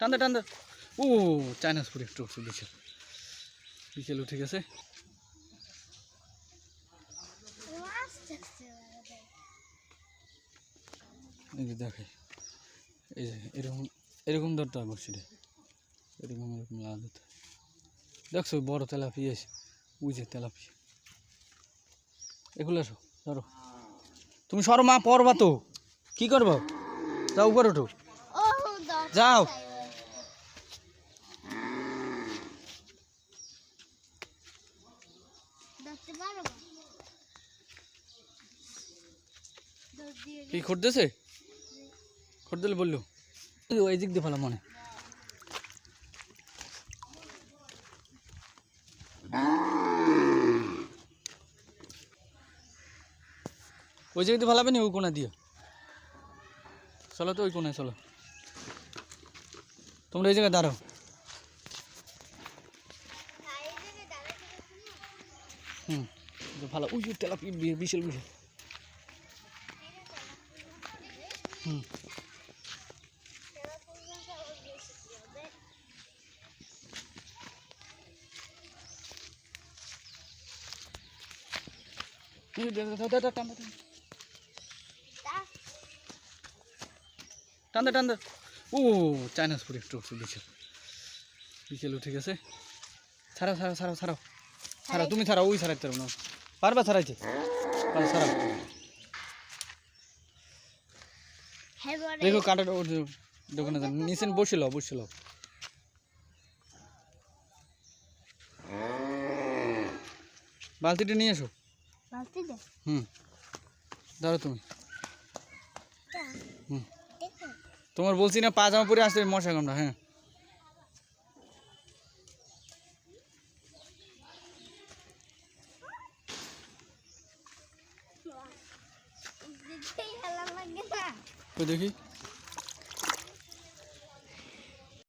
টান দে টান দে ও চাইনাস পুরি একটু উঠছে বিকেল। বিকেল উঠে গেছে। এই যে দেখে এই যে এরকম এরকম ধরতে হবে বসিটা এরকম এরকম লাগা দেখছ বড় তেলাপি এসে ওই যে তেলাপি। এগুলো ধরো। তুমি সরো মা পড়বা তো। কি করব? যাও উপরে ওঠো যাও ধরতে পারব কি খোট দিলে বলল। ওই দিক দিয়ে ফেলা মনে। ওই জায়গায় দিয়ে ফেলাবে নি, ওই কোনা দিয়ে চলো তো ওই কোনায় চলো। তোমরা এই জায়গায় দাঁড়াও। হুম ভালো যে তেলাপি বিশাল বিশাল। হুম। এই দে- দে- দে- দে- টান দে, টান দে। টান দে টান দে। ও চাইনাস পুরি একটু বিকেল বিকেল উঠে গেছে। ছাড়াও ছাড়াও ছাড়াও ছাড়াও। ছাড়াও তুমি ছাড়া ওই ছাড়াইতে পারব না। পারবা ছাড়াইতে? পারো, ছাড়াও। দেখো যে- দেখো না নিচে বসে লও বসে লও। বালতিটা নিয়ে এসো। হুম। ধরো তুমি। হুম। তোমার বলছি না পাজামা পরে আসতে মশা কামড়া হ্যাঁ দেখেই ভালো লাগে না তো দেখি?